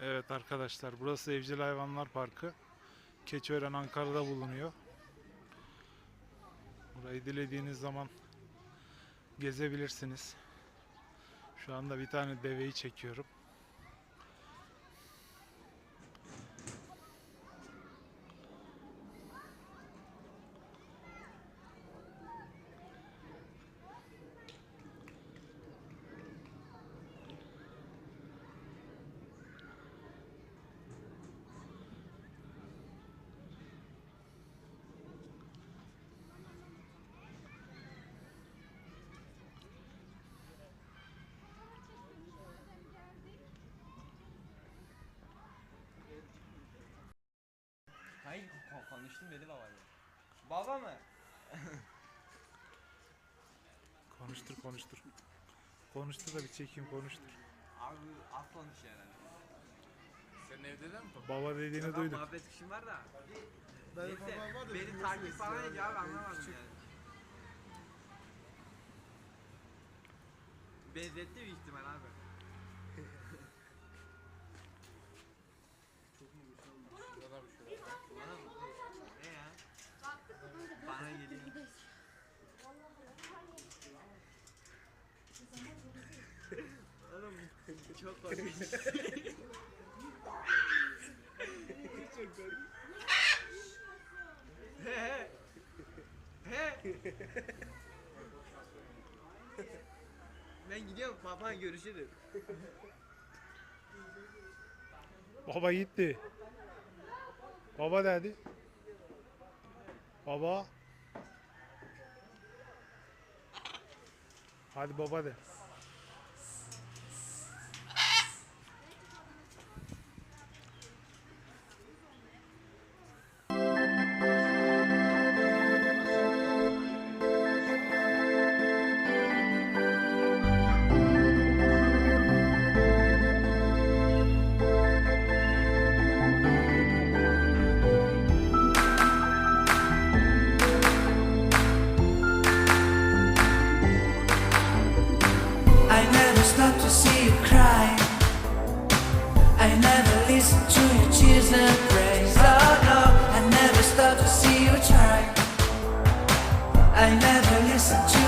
Evet arkadaşlar burası Evcil Hayvanlar Parkı. Keçiören Ankara'da bulunuyor. Burayı dilediğiniz zaman gezebilirsiniz. Şu anda bir tane deveyi çekiyorum. Konuştum dedi babayla. Baba mı? Konuştur konuştur. Konuştur da bir çekeyim konuştur. Abi az konuşuyor herhalde. Senin evde de mi? Baba dediğini Yok, duydum. Muhabbet kuşum var da. Benim Neyse, babam var da beni takip falan yani. ediyor abi anlamadım küçük- yani. Benzetti büyük ihtimal abi. çok korkunç. He he. He. Ben gidiyorum baba görüşürüz. Baba gitti. Baba dedi. Baba. Hadi baba de. Listen to your tears and praise. Oh no, I never stop to see you try. I never listen to